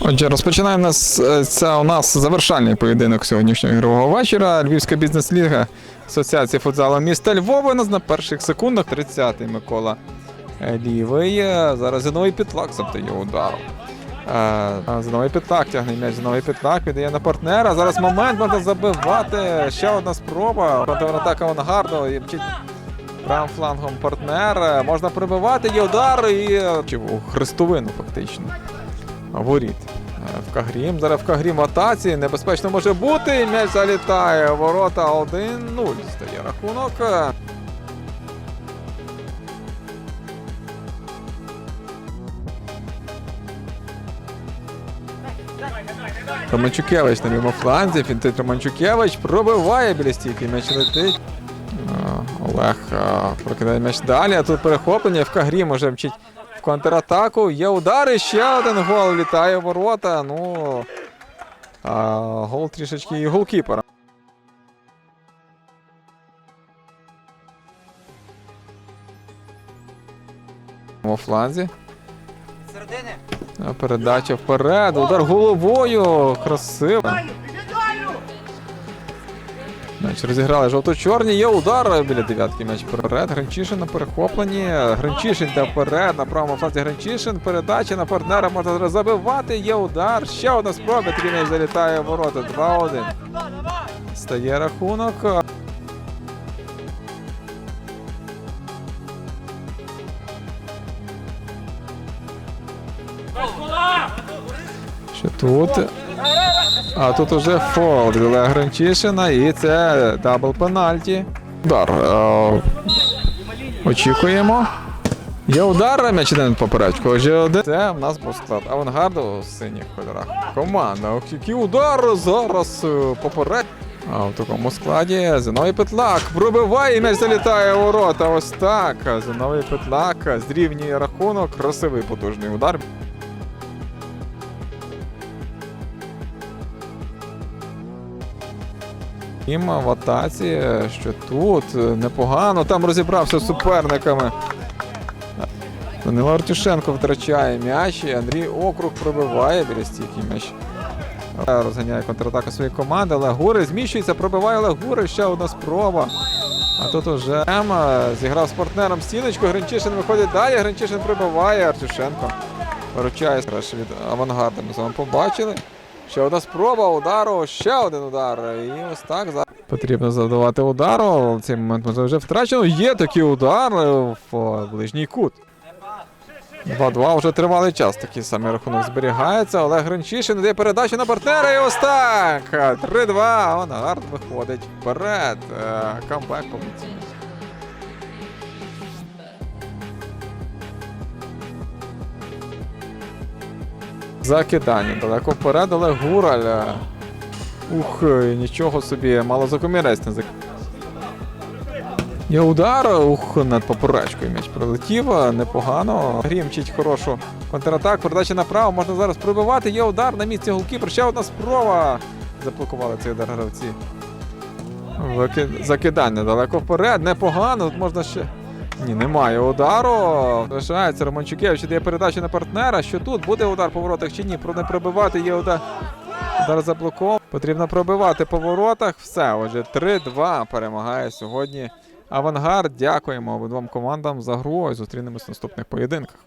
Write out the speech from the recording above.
Отже, розпочинаємо нас. Це у нас завершальний поєдинок сьогоднішнього ігрового вечора. Львівська бізнес-ліга Асоціації футзалу міста Львова. Нас на перших секундах 30-й Микола е, Лівий. Е, Зараз Зіновий Пітлак завдає удару. Е, Зіновий Пітлак тягне м'яч. Зіновий Пітлак віддає на партнера. Зараз момент можна забивати. Ще одна спроба. Контратака Авангарду. Правим флангом партнер. Можна прибивати. Є удар і у хрестовину фактично воріт. Е, В Кагрім. Зараз в Кагрім в атаці. Небезпечно може бути. М'яч залітає. Ворота 1-0. Стає рахунок. Романчукевич на лівому фланзі. Фінтить Романчукевич. Пробиває біля стійки. М'яч летить. Е, Олег е, прокидає м'яч далі. А тут перехоплення. В Кагрім уже мчить в контратаку. Є удари. Ще один гол. Літає в ворота. Ну. А, гол трішечки і голкіпера. У фланзі. Передача вперед. Удар головою. Красиво. М'яч розіграли жовто-чорні. Є удар біля дев'ятки. М'яч вперед. Гринчишин на перехопленні. Гринчишин йде вперед. На правому фланзі Гринчишин. Передача на партнера можна забивати. Є удар. Ще одна спроба. Такий м'яч залітає в ворота. 2-1. Стає рахунок. Що тут? А тут уже фол від Олега Гранчишина і це дабл пенальті. Удар. Е, очікуємо. Є удар, м'яч один поперечку. Отже, один. Це в нас був склад авангарду у синіх кольорах. Команда. Який удар зараз е, поперед. А в такому складі Зиновій Петлак пробиває і м'яч залітає у ворота. Ось так. Зиновій Петлак зрівнює рахунок. Красивий потужний удар. Їм в що тут е, непогано, там розібрався з суперниками. Данило Артюшенко втрачає м'яч, і Андрій Округ пробиває біля стійки м'яч. Е, Розганяє контратаку своєї команди. Олег Гури зміщується, пробиває Олег Гури, ще одна спроба. А тут уже Ема зіграв з партнером стіночку. Гринчишин виходить далі. Гринчишин прибиває Артюшенко. Виручає від авангарда. Ми з вами побачили. Ще одна спроба удару, ще один удар. І ось так потрібно завдавати удару. В цей момент може вже втрачено. Є такий удар в ближній кут. 2-2 вже тривалий час. Такий самий рахунок зберігається. Олег Гринчишин дає передачу на партнера. І ось так. 3-2. Авангард виходить вперед. Е, Камбек повноцінний. Закидання далеко вперед, але Гураль. е, Ух, е, нічого собі, мало закомірець не зак... Є удар, ух, над поперечкою м'яч прилетів, е, непогано. Грім мчить хорошу контратак, передача направо, можна зараз пробивати. Є удар на місці голкіпер, ще одна спроба. Заблокували цей удар гравці. Закидання далеко вперед, непогано, тут можна ще. Ні, немає удару. Залишається Романчукевич, дає передачу на партнера. Що тут? Буде удар по воротах чи ні? Про не пробивати є удар. Удар блоком. Потрібно пробивати по воротах. Все, отже, 3-2 перемагає сьогодні. Авангард. Дякуємо обидвом командам за гру. Зустрінемось в наступних поєдинках.